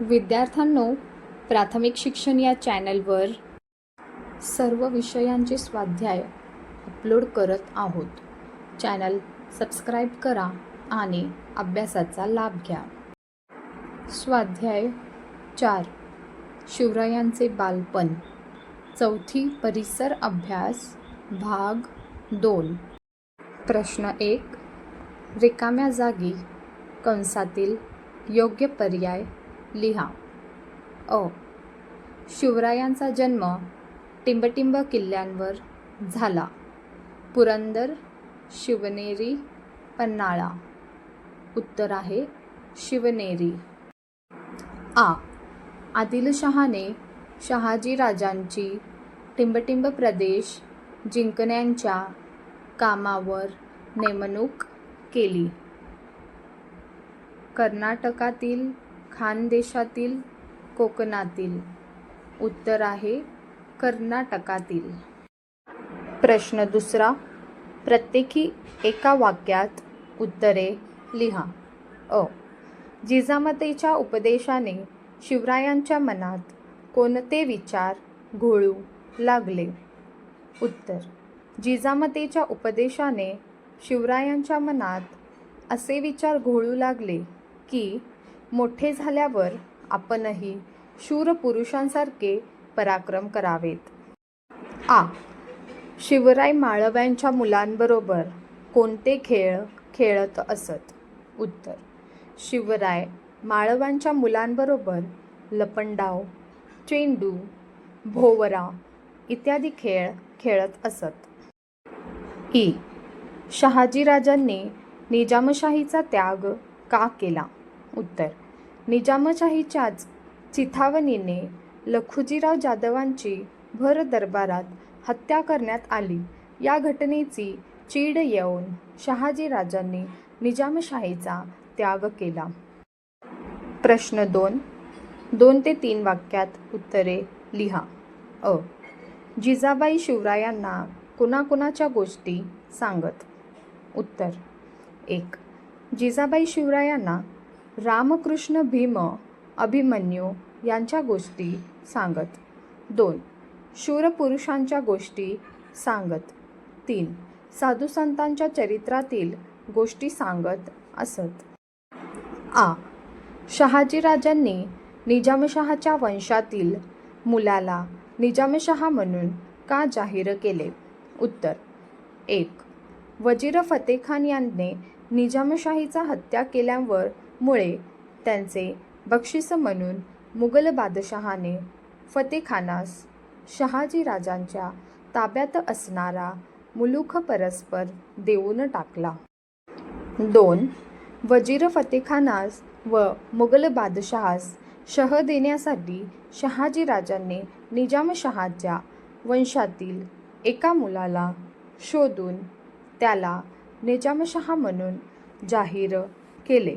विद्यार्थ्यांनो प्राथमिक शिक्षण या चॅनलवर सर्व विषयांचे स्वाध्याय अपलोड करत आहोत. चॅनल सबस्क्राईब करा आणि अभ्यासाचा लाभ घ्या. स्वाध्याय चार. शिवरायांचे बालपण. चौथी परिसर अभ्यास भाग दोन. प्रश्न एक. रिकाम्या जागी कंसातील योग्य पर्याय लिहा. अ शिवरायांचा जन्म टिंबटिंब किल्ल्यांवर झाला. पुरंदर शिवनेरी पन्हाळा. उत्तर आहे शिवनेरी. आ. आदिलशहाने शहाजीराजांची टिंबटिंब प्रदेश जिंकण्याच्या कामावर नेमणूक केली. कर्नाटकातील खानदेशातील कोकणातील. उत्तर आहे कर्नाटकातील. प्रश्न दुसरा प्रत्येकी एका वाक्यात उत्तरे लिहा. अ. जिजामातेच्या उपदेशाने शिवरायांच्या मनात कोणते विचार घोळू लागले? उत्तर जिजामातेच्या उपदेशाने शिवरायांच्या मनात असे विचार घोळू लागले की मोठे झाल्यावर आपणही शूर पुरुषांसारखे पराक्रम करावेत. आ. शिवराय माळव्यांच्या मुलांबरोबर कोणते खेळ खेळत असत? उत्तर. शिवराय माळवांच्या मुलांबरोबर लपंडाव चेंडू भोवरा इत्यादी खेळ खेळत असत. ई. शहाजीराजांनी निजामशाहीचा त्याग का केला? उत्तर. निजामशाहीच्याच चिथावणीने लखुजीराव जाधवांची भर दरबारात हत्या करण्यात आली. या घटनेची चीड येऊन शहाजीराजांनी निजामशाहीचा त्याग केला. प्रश्न दोन. दोन ते तीन वाक्यात उत्तरे लिहा. अ. जिजाबाई शिवरायांना कुणाकुणाच्या गोष्टी सांगत? उत्तर. एक. जिजाबाई शिवरायांना रामकृष्ण भीम अभिमन्यू यांच्या गोष्टी सांगत. दोन. शूरपुरुषांच्या गोष्टी सांगत. तीन. साधुसंतांच्या चरित्रातील गोष्टी सांगत असत. आ. शहाजीराजांनी निजामशहाच्या वंशातील मुलाला निजामशहा म्हणून का जाहीर केले? उत्तर. एक. वजीर फतेखान यांनी निजामशाहीचा हत्या केल्यावर मुळे त्यांचे बक्षीस म्हणून मुघल बादशहाने फतेखानास शहाजीराजांच्या ताब्यात असणारा मुलूख परस्पर देऊन टाकला. दोन वजीर फतेखानास व मुघल बादशहास शह देण्यासाठी शहाजीराजांनी निजामशहाच्या वंशातील एका मुलाला शोधून त्याला निजामशहा म्हणून जाहीर केले.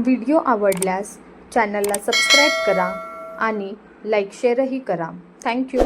व्हिडिओ आवडल्यास चॅनलला सबस्क्राईब करा आणि लाईक शेअरही करा. थँक्यू